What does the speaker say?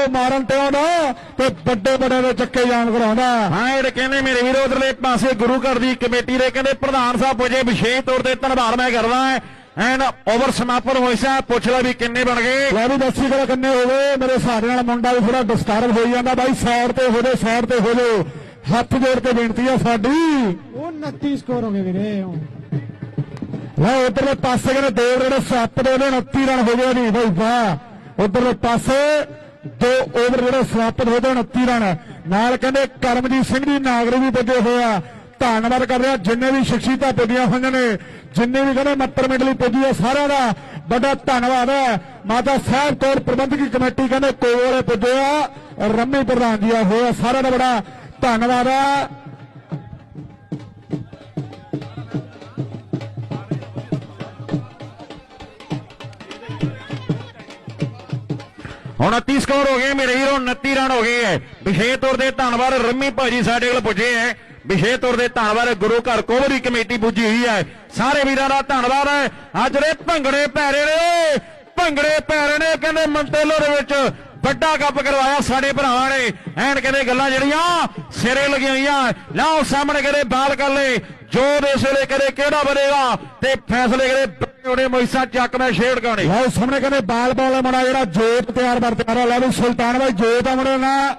ਜਦੋਂ ਮਾਰਨ ਤੇ ਆਉਂਦਾ ਤੇ ਵੱਡੇ ਵੱਡੇ ਦੇ ਚੱਕੇ ਜਾਮ ਕਰਾਉਂਦਾ ਹਾਂ ਇਹ ਕਹਿੰਦੇ ਮੇਰੇ ਵੀਰੋ ਉਧਰਲੇ ਪਾਸੇ ਗੁਰੂ ਘਰ ਦੀ ਕਮੇਟੀ ਦੇ ਕਹਿੰਦੇ ਪ੍ਰਧਾਨ ਸਾਹਿਬ ਪੁੱਜੇ ਵਿਸ਼ੇਸ਼ ਤੌਰ ਤੇ ਧੰਨਵਾਦ ਮੈਂ ਕਰਦਾ ਐਂਡ ਓਵਰ ਸਮਾਪਨ ਹੋਇਆ ਪੁੱਛ ਲੈ ਵੀ ਕਿੰਨੇ ਬਣ ਗਏ। ਲੈ ਵੀ ਦੱਸੀ ਕਰ ਕੰਨੇ ਹੋਵੇ ਮੇਰੇ ਸਾਡੇ ਨਾਲ ਮੁੰਡਾ ਵੀ ਥੋੜਾ ਡਿਸਟਰਬ ਹੋਈ ਜਾਂਦਾ। ਬਾਈ ਸਾਈਡ ਤੇ ਹੋ ਜਾ ਸਾਈਡ ਤੇ ਹੋ ਜਾ ਹੱਥ ਜੋੜ ਕੇ ਬੇਨਤੀ ਆ ਸਾਡੀ। ਉਹ 29 ਸਕੋਰ ਹੋ ਗਏ ਵੀਰੇ। ਲੈ ਉਧਰਲੇ ਪਾਸੇ ਕਹਿੰਦੇ ਦੋ ਜਿਹੜੇ ਸੱਤ ਦੇ ਉਹਦੇ 29 ਰਨ ਹੋ ਗਏ ਨਹੀਂ ਬਾਈ ਵਾਹ। ਉਧਰਲੇ ਪਾਸੇ ਦੋ ਓਵਰ ਜਿਹੜੇ ਸਮਾਪਤ ਹੋ ਗਏ 29 ਰਨ। ਨਾਲ ਕਹਿੰਦੇ ਕਰਮਜੀਤ ਸਿੰਘ ਦੀ ਨਾਗਰੀ ਵੀ ਪੁੱਜੇ ਹੋਇਆ ਧੰਨਵਾਦ ਕਰ ਰਿਹਾ, ਜਿੰਨੇ ਵੀ ਸ਼ਖਸੀਅਤਾਂ ਪੁੱਜੀਆਂ ਹੋਈਆਂ ਨੇ, ਜਿੰਨੇ ਵੀ ਕਹਿੰਦੇ ਮੱਤਰ ਮੰਡਲੀ ਪੁੱਜੀ ਹੈ ਸਾਰਿਆਂ ਦਾ ਵੱਡਾ ਧੰਨਵਾਦ ਹੈ। ਮਾਤਾ ਸਾਹਿਬ ਤੌਰ ਪ੍ਰਬੰਧਕੀ ਕਮੇਟੀ ਕਹਿੰਦੇ ਕੋਲੇ ਪੁੱਜੇ ਆ, ਰੰਮੀ ਪ੍ਰਧਾਨ ਜੀ ਆ, ਹੋਇਆ ਸਾਰਿਆਂ ਦਾ ਬੜਾ ਧੰਨਵਾਦ ਹੈ। ਹੁਣ 29 ਸਕੋਰ ਹੋ ਗਏ ਮੇਰੇ ਵੀਰੋ 29 ਰਨ ਹੋ ਗਏ ਐ। ਵਿਸ਼ੇਸ਼ ਤੌਰ ਤੇ ਧੰਨਵਾਦ ਰੰਮੀ ਭਾਜੀ ਸਾਡੇ ਕੋਲ ਪੁੱਜੇ ਐ। ਵਿਸ਼ੇਸ਼ ਤੌਰ ਤੇ ਧੰਨਵਾਦ ਗੁਰੂ ਘਰ ਕੋਵਰੀ ਕਮੇਟੀ ਪੁੱਜੀ ਹੋਈ ਐ। ਸਾਰੇ ਵੀਰਾਂ ਦਾ ਧੰਨਵਾਦ ਐ। ਅੱਜ ਦੇ ਭੰਗੜੇ ਪੈਰੇ ਨੇ, ਭੰਗੜੇ ਪੈਰੇ ਨੇ, ਕਹਿੰਦੇ ਮੰਤੇਲੋ ਦੇ ਵਿੱਚ ਵੱਡਾ ਕੱਪ ਕਰਵਾਇਆ ਸਾਡੇ ਭਰਾਵਾਂ ਨੇ। ਐਨ ਕਹਿੰਦੇ ਗੱਲਾਂ ਜਿਹੜੀਆਂ ਸਿਰੇ ਲੱਗੀਆਂ ਹੋਈਆਂ ਲਾਓ ਸਾਹਮਣੇ ਕਹਿੰਦੇ ਬਾਲ ਕਰ ਲੈ ਜੋ ਦੇ ਵੇਲੇ ਕਰੇ ਕਿਹੜਾ ਬਣੇਗਾ ਤੇ ਫੈਸਲੇ ਕਰੇ ਉਹਨੇ ਮੋਇਸਾ ਚੱਕ ਮੈਂ ਛੇੜ ਗਾਣੇ ਲਓ ਸਾਹਮਣੇ ਕਹਿੰਦੇ ਬਾਲ ਬਾਲ ਮੁੰਡਾ ਜਿਹੜਾ ਜੋਤ ਤਿਆਰ ਬਰ ਤਿਆਰ ਲੈ ਵੀ ਸੁਲਤਾਨ ਬਾਈ, ਜੋਤ ਆ ਮੁੰਡੇ ਨਾ।